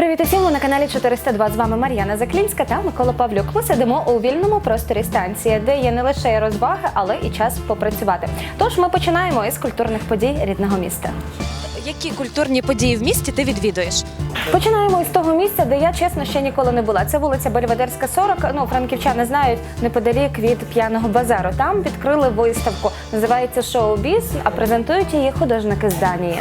Привіт усім! Ви на каналі 402. З вами Мар'яна Заклінська та Микола Павлюк. Ми сидимо у вільному просторі станції, де є не лише розваги, але і час попрацювати. Тож ми починаємо із культурних подій рідного міста. Які культурні події в місті ти відвідуєш? Починаємо із того місця, де я чесно ще ніколи не була. Це вулиця Бельведерська, 40. Ну, франківчани знають неподалік від п'яного базару. Там відкрили виставку. Називається Шоу-біз, а презентують її художники з Данії.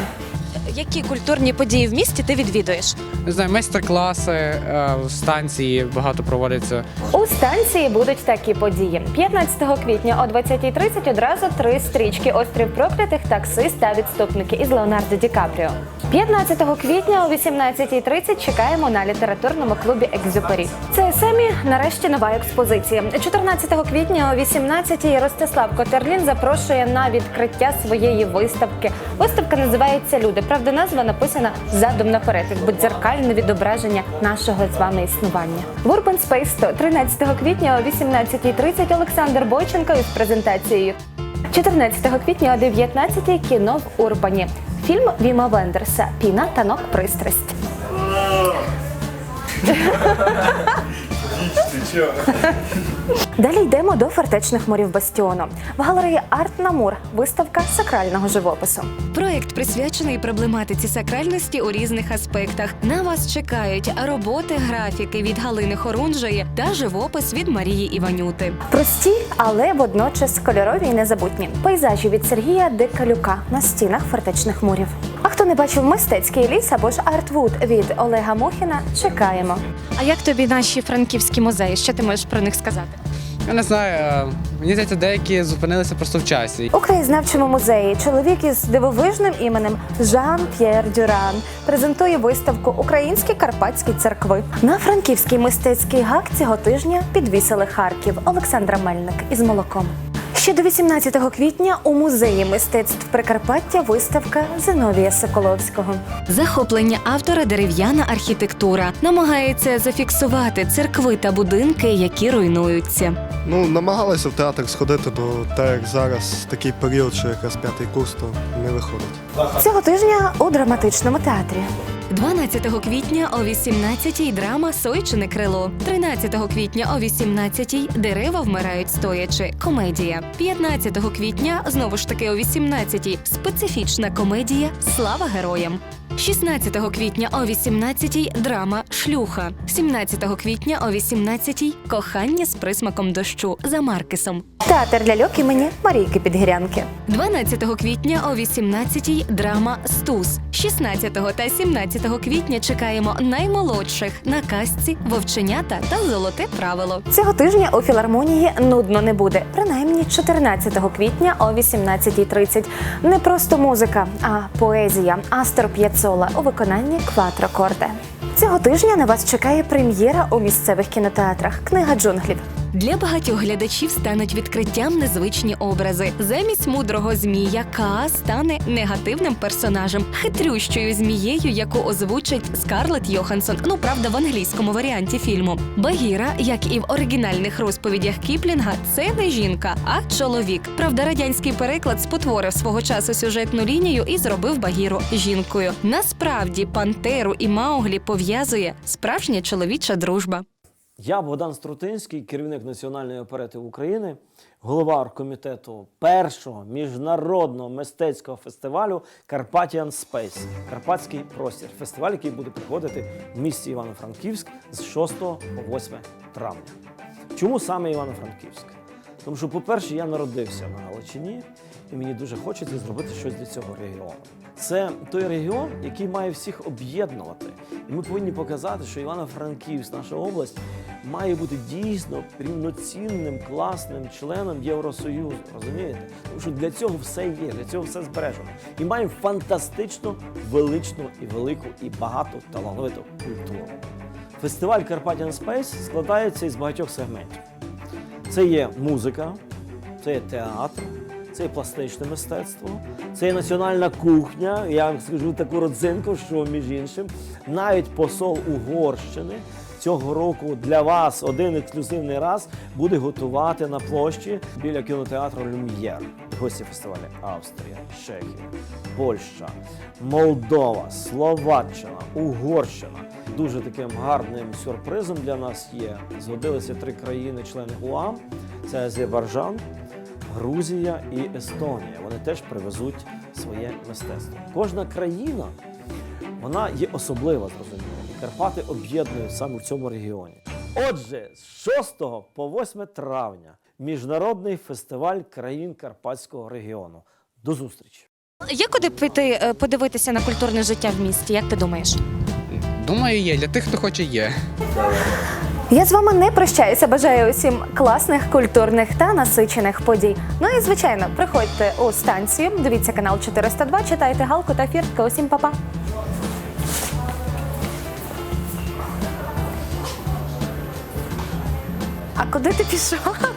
Які культурні події в місті ти відвідуєш? Не знаю, майстер-класи, е, станції багато проводяться. У станції будуть такі події. 15 квітня о 20.30 одразу три стрічки Острів проклятих, таксист та відступники із Леонардо Ді Капріо. 15 квітня о 18.30 чекаємо на літературному клубі Екзюпері. Це самі нарешті нова експозиція. 14 квітня о 18.00 Ростислав Котерлін запрошує на відкриття своєї виставки. Виставка називається Люди. Правда, назва написана задом наперед, якби дзеркальне відображення нашого з вами існування. В Urban Space 100 13 квітня о 18.30 Олександр Бойченко із презентацією. 14 квітня о 19.00 кіно в Урбані. Фільм Віма Вендерса Піна танок пристрасть. Далі йдемо до фортечних морів Бастіону. В галереї Арт Намур виставка сакрального живопису. Проєкт присвячений проблематиці сакральності у різних аспектах. На вас чекають роботи, графіки від Галини Хорунжої та живопис від Марії Іванюти. Прості, але водночас кольорові і незабутні. Пейзажі від Сергія Декалюка на стінах фортечних мурів. А хто не бачив мистецький ліс або ж Артвуд від Олега Мухіна, чекаємо. А як тобі наші франківські музеї? Що ти можеш про них сказати? Я не знаю, е, мені здається, деякі зупинилися просто в часі. У краєзнавчому музеї чоловік із дивовижним іменем Жан П'єр Дюран презентує виставку Українські карпатські церкви. На франківський мистецький гак цього тижня підвісили Харків Олександра Мельник із молоком. Ще до 18 квітня у музеї мистецтв Прикарпаття виставка Зиновія Соколовського. Захоплення автора дерев'яна архітектура намагається зафіксувати церкви та будинки, які руйнуються. Ну, намагалися в театр сходити, бо так як зараз такий період, що якраз п'ятий курс, то не виходить. Цього тижня у драматичному театрі. 12 квітня о 18-й драма Сойчине крило. 13 квітня о 18-й дерева вмирають стоячи. Комедія. 15 квітня знову ж таки о 18-й специфічна комедія Слава героям. 16 квітня о 18-й драма Шлюха. 17 квітня о 18-й кохання з присмаком дощу за Маркесом. Театр ляльок імені Марійки Підгірянки. 12 квітня о 18-й драма Стус. 16 та 17 квітня чекаємо наймолодших на казці Вовченята та Золоте правило. Цього тижня у філармонії нудно не буде. Принаймні 14 квітня о 18.30. Не просто музика, а поезія Астор П'яцола у виконанні Кватрокорде. Цього тижня на вас чекає прем'єра у місцевих кінотеатрах Книга джунглів. Для багатьох глядачів стануть відкриттям незвичні образи. Замість мудрого змія Kaa стане негативним персонажем, хитрющою змією, яку озвучить Скарлетт Йоханссон. Ну правда, в англійському варіанті фільму. Багіра, як і в оригінальних розповідях Кіплінга, це не жінка, а чоловік. Правда, радянський переклад спотворив свого часу сюжетну лінію і зробив Багіру жінкою. Насправді пантеру і Мауглі пов'язує справжня чоловіча дружба. Я Богдан Струтинський, керівник Національної оперети України, голова оргкомітету першого міжнародного мистецького фестивалю Carpathian Space Карпатський простір. Фестиваль, який буде проходити в місті Івано-Франківськ з 6 по 8 травня. Чому саме Івано-Франківськ? Тому що, по-перше, я народився на Галичині, і мені дуже хочеться зробити щось для цього регіону. Це той регіон, який має всіх об'єднувати. І ми повинні показати, що Івано-Франківськ, наша область, має бути дійсно рівноцінним, класним членом Євросоюзу. Розумієте? Тому що для цього все є, для цього все збережено. І маємо фантастично величну і велику і багату талановиту культуру. Фестиваль Carpathian Space складається із багатьох сегментів. Це є музика, це є театр, це є пластичне мистецтво, це є національна кухня. Я вам скажу таку родзинку, що між іншим, навіть посол Угорщини цього року для вас один ексклюзивний раз буде готувати на площі біля кінотеатру Люм'єр. Гості фестивалю Австрія, Чехія, Польща, Молдова, Словаччина, Угорщина. дуже таким гарним сюрпризом для нас є. Згодилися три країни-члени УАМ: це Азербайджан, Грузія і Естонія. Вони теж привезуть своє мистецтво. Кожна країна вона є особлива, зрозуміло. І Карпати об'єднують саме в цьому регіоні. Отже, з 6 по 8 травня міжнародний фестиваль країн Карпатського регіону. До зустрічі! Є куди піти е, подивитися на культурне життя в місті? Як ти думаєш? Думаю, є. Для тих, хто хоче, є. Я з вами не прощаюся. Бажаю усім класних, культурних та насичених подій. Ну і звичайно, приходьте у станцію, дивіться канал 402, читайте галку та фіртка. Усім па-па! А куди ти пішов?